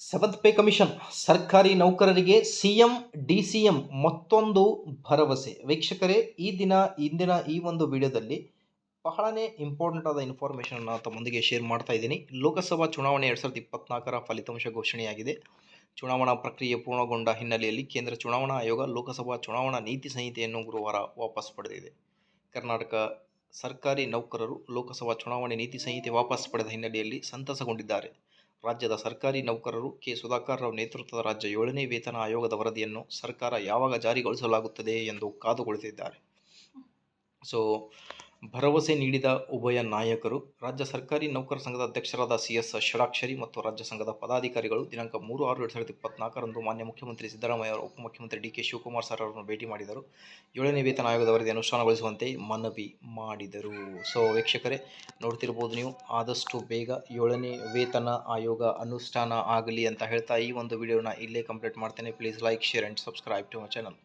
Seventh pay commission ಸರ್ಕಾರಿ ನೌಕರರಿಗೆ CM M ಮತ್ತೊಂದು ಭರವಸೆ. ವೀಕ್ಷಕರೇ, ಈ ದಿನ, ಇಂದಿನ ಈ ಒಂದು ವಿಡಿಯೋದಲ್ಲಿ ಬಹಳನೇ ಇಂಪಾರ್ಟೆಂಟ್ ಆದ ಇನ್ಫಾರ್ಮೇಷನ್ ತಮ್ಮೊಂದಿಗೆ ಶೇರ್ ಮಾಡ್ತಾ ಇದ್ದೀನಿ. ಲೋಕಸಭಾ ಚುನಾವಣೆ ಎರಡು ಸಾವಿರದ ಇಪ್ಪತ್ನಾಲ್ಕರ ಫಲಿತಾಂಶ ಘೋಷಣೆಯಾಗಿದೆ. ಚುನಾವಣಾ ಪ್ರಕ್ರಿಯೆ ಪೂರ್ಣಗೊಂಡ ಹಿನ್ನೆಲೆಯಲ್ಲಿ ಕೇಂದ್ರ ಚುನಾವಣಾ ಆಯೋಗ ಲೋಕಸಭಾ ಚುನಾವಣಾ ನೀತಿ ಸಂಹಿತೆಯನ್ನು ಗುರುವಾರ ವಾಪಸ್ ಪಡೆದಿದೆ. ಕರ್ನಾಟಕ ಸರ್ಕಾರಿ ನೌಕರರು ಲೋಕಸಭಾ ಚುನಾವಣೆ ನೀತಿ ಸಂಹಿತೆ ವಾಪಸ್ ಪಡೆದ ಹಿನ್ನೆಲೆಯಲ್ಲಿ ಸಂತಸಗೊಂಡಿದ್ದಾರೆ. ರಾಜ್ಯದ ಸರ್ಕಾರಿ ನೌಕರರು ಕೆ. ಸುಧಾಕರ್ ರಾವ್ ನೇತೃತ್ವದ ರಾಜ್ಯ ಏಳನೇ ವೇತನ ಆಯೋಗದ ವರದಿಯನ್ನು ಸರ್ಕಾರ ಯಾವಾಗ ಜಾರಿಗೊಳಿಸಲಾಗುತ್ತದೆ ಎಂದು ಕಾದು ಕುಳಿತಿದ್ದಾರೆ ಸೊ ಭರವಸೆ ನೀಡಿದ ಉಭಯ ನಾಯಕರು, ರಾಜ್ಯ ಸರ್ಕಾರಿ ನೌಕರ ಸಂಘದ ಅಧ್ಯಕ್ಷರಾದ ಸಿ ಎಸ್ ಷಡಾಕ್ಷರಿ ಮತ್ತು ರಾಜ್ಯ ಸಂಘದ ಪದಾಧಿಕಾರಿಗಳು ದಿನಾಂಕ ಮೂರು ಆರು ಎರಡು ಸಾವಿರದ ಇಪ್ಪತ್ನಾಲ್ಕರಂದು ಮಾನ್ಯ ಮುಖ್ಯಮಂತ್ರಿ ಸಿದ್ದರಾಮಯ್ಯ ಅವರು ಉಪಮುಖ್ಯಮಂತ್ರಿ ಡಿ ಕೆ ಶಿವಕುಮಾರ್ ಸರ್ ಅವರನ್ನು ಭೇಟಿ ಮಾಡಿದರು. ಏಳನೇ ವೇತನ ಆಯೋಗದ ವರದಿ ಅನುಷ್ಠಾನಗೊಳಿಸುವಂತೆ ಮನವಿ ಮಾಡಿದರು. ಸೊ ವೀಕ್ಷಕರೇ, ನೋಡ್ತಿರ್ಬೋದು ನೀವು, ಆದಷ್ಟು ಬೇಗ ಏಳನೇ ವೇತನ ಆಯೋಗ ಅನುಷ್ಠಾನ ಆಗಲಿ ಅಂತ ಹೇಳ್ತಾ ಈ ಒಂದು ವಿಡಿಯೋನ ಇಲ್ಲೇ ಕಂಪ್ಲೀಟ್ ಮಾಡ್ತೇನೆ. Please like share and subscribe to my channel